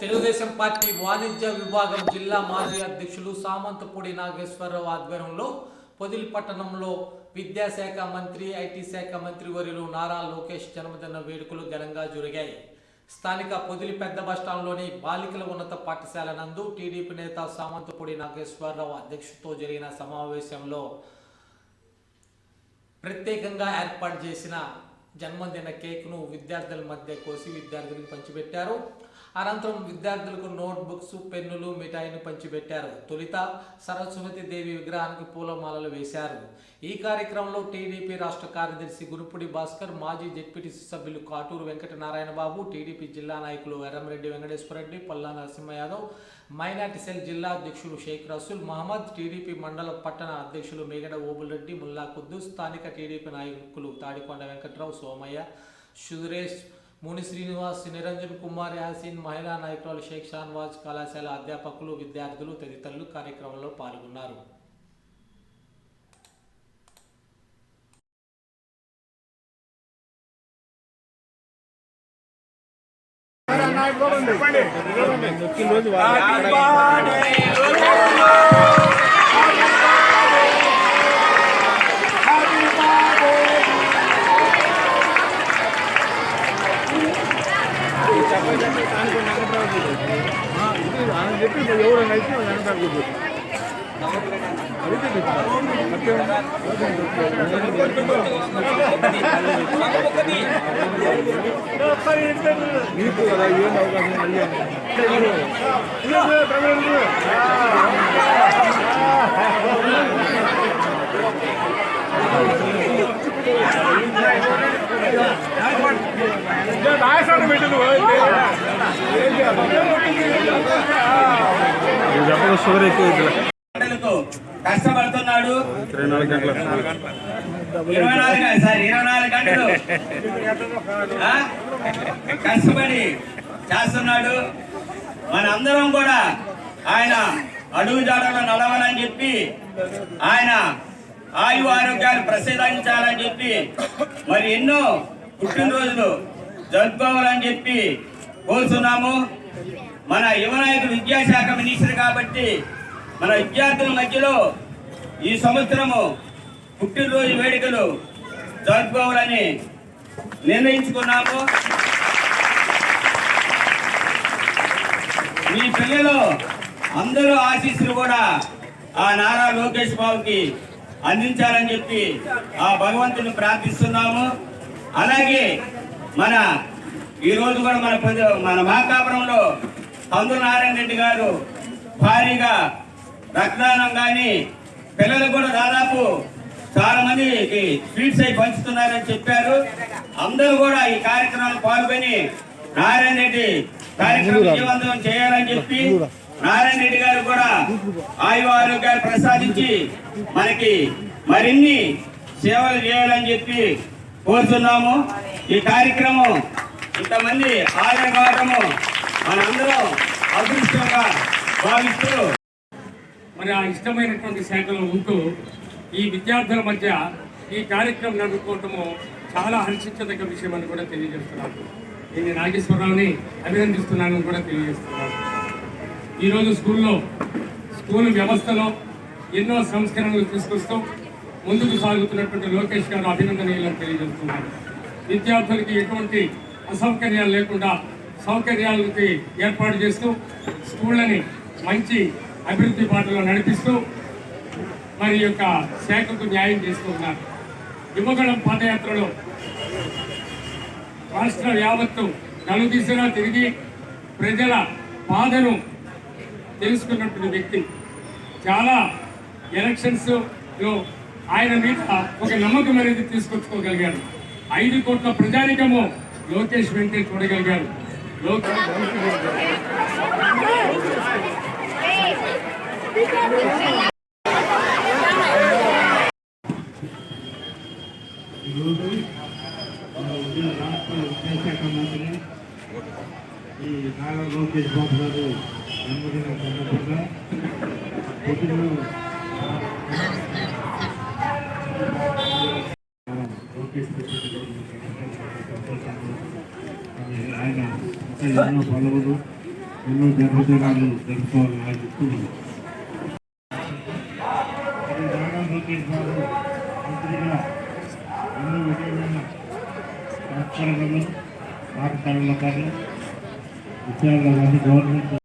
Telugu Desam party వాణిజ్య విభాగం జిల్లా మాజీ అధ్యక్షులు సామంతపూడి నాగేశ్వరరావు ఆధ్వర్యంలో పొదిలి పట్టణంలో విద్యాశాఖ మంత్రి ఐటీ శాఖ మంత్రి వరులు నారా లోకేష్ జన్మదిన వేడుకలు ఘనంగా జరిగాయి. స్థానిక పొదిలి పెద్ద బస్టాండ్లోని బాలికల ఉన్నత పాఠశాల నందు టీడీపీ నేత సామంతపూడి నాగేశ్వరరావు అధ్యక్షతో జరిగిన సమావేశంలో ప్రత్యేకంగా ఏర్పాటు చేసిన జన్మదిన కేక్ను విద్యార్థుల మధ్య కోసి విద్యార్థులకు పంచిపెట్టారు. అనంతరం విద్యార్థులకు నోట్ బుక్స్ పెన్నులు మిఠాయిని పంచిపెట్టారు. తొలిత సరస్వతి దేవి విగ్రహానికి పూలమాలలు వేశారు. ఈ కార్యక్రమంలో టీడీపీ రాష్ట్ర కార్యదర్శి గురుపుడి భాస్కర్ మాజీ జడ్పీటీసీ సభ్యులు కాటూరు వెంకట నారాయణ బాబు టీడీపీ జిల్లా నాయకులు ఎర్రంరెడ్డి వెంకటేశ్వరరెడ్డి పల్లా నరసింహ యాదవ్ మైనార్టీ సెల్ జిల్లా అధ్యక్షులు షేక్ రసూల్ మహమ్మద్ టీడీపీ మండల పట్టణ అధ్యక్షులు మేగడ ఓబుల్రెడ్డి ముల్లా కుద్దు స్థానిక టీడీపీ నాయకులు తాడికొండ వెంకట్రావు సోమయ్య సురేష్ ముని శ్రీనివాస్ నిరంజన్ కుమార్ యాసిన్ మహిళా నాయకురాలు షేక్ షాన్వాజ్ కళాశాల అధ్యాపకులు విద్యార్థులు తదితరులు కార్యక్రమంలో పాల్గొన్నారు. एवढं नाही Thank you. షుగర్ ఎక్కువ గంటలకు కష్టపడుతున్నాడు. ఇరవై నాలుగు గంటల ఇరవై నాలుగు సార్ ఇరవై నాలుగు గంటలు? కష్టపడి చేస్తున్నాడు. మన అందరం కూడా ఆయన అడుగు జాడలో నడవాలని చెప్పి ఆయన ఆయు ఆరోగ్యాలు ప్రసాదించాలని చెప్పి మరి ఎన్నో పుట్టినరోజులు జరుపుకోవాలని చెప్పి కోరుతున్నాము. మన యువనాయకుడు విద్యాశాఖ మినిస్టర్ కాబట్టి మన విద్యార్థుల మధ్యలో ఈ సంవత్సరము పుట్టినరోజు వేడుకలు జరుపుకోవాలని నిర్ణయించుకున్నాము. మీ పిల్లలు అందరూ ఆశీస్సులు కూడా ఆ నారా లోకేష్ బాబుకి అందించాలని చెప్పి ఆ భగవంతుని ప్రార్థిస్తున్నాము. అలాగే మన ఈ రోజు కూడా మన మన మాకాపురంలో కందు నారాయణ రెడ్డి గారు భారీగా రక్తదానం కానీ పిల్లలు కూడా దాదాపు చాలా మందికి స్వీట్స్ అయి పంచుతున్నారని చెప్పారు. అందరూ కూడా ఈ కార్యక్రమంలో పాల్గొని నారాయణ రెడ్డి కార్యక్రమం విజయవంతం చేయాలని చెప్పి నారాయణ రెడ్డి గారు కూడా ఆయు ఆరోగ్యాలు ప్రసాదించి మనకి మరిన్ని సేవలు చేయాలని చెప్పి కోరుతున్నాము. ఈ కార్యక్రమం ఇంతమంది హాజరు కావటము మనందరం అదృష్టంగా భావిస్తూ మరి ఆ ఇష్టమైనటువంటి శాఖలో ఉంటూ ఈ విద్యార్థుల మధ్య ఈ కార్యక్రమం నడుపుకోవటము చాలా హర్షించదగ్గ విషయం అని కూడా తెలియజేస్తున్నాను. నేను నాగేశ్వరరావుని అభినందిస్తున్నానని కూడా తెలియజేస్తున్నాను. ఈరోజు స్కూల్లో స్కూల్ వ్యవస్థలో ఎన్నో సంస్కరణలు తీసుకొస్తూ ముందుకు సాగుతున్నటువంటి లోకేష్ గారు అభినందనీయులను తెలియజేస్తున్నారు విద్యార్థులకి ఎటువంటి అసౌకర్యాలు లేకుండా సౌకర్యాలకి ఏర్పాటు చేస్తూ స్కూళ్ళని మంచి అభివృద్ధి బాటలో నడిపిస్తూ మరి యొక్క శాఖకు న్యాయం చేస్తున్నారు ఉన్నారు. పాదయాత్రలో రాష్ట్ర యావత్తు నలుదిశలా తిరిగి ప్రజల బాధను తెలుసుకున్నటువంటి వ్యక్తి. చాలా ఎలక్షన్స్లో ఆయన మీద ఒక నమ్మకం అనేది తీసుకొచ్చుకోగలిగారు. ఐదు కోట్ల ప్రజానికము లోకేష్ వెంటే చూడగలిగారు ఈరోజు మన రాష్ట్ర విద్యాశాఖ మంత్రి ఈ నారా లోకేష్ బాబు గారు జన్మదిన సందర్భంగా పొద్దున లోకేష్ మరి ఆయన ఎన్నో పలువురు ఎన్నో జన్మదినాలు జరుపుకోవాలని ఆశిస్తున్నాను మంత్రిగా ఎన్నో విధమైన సంస్కరణలు పాఠశాలలో కానీ కానీ గవర్నమెంట్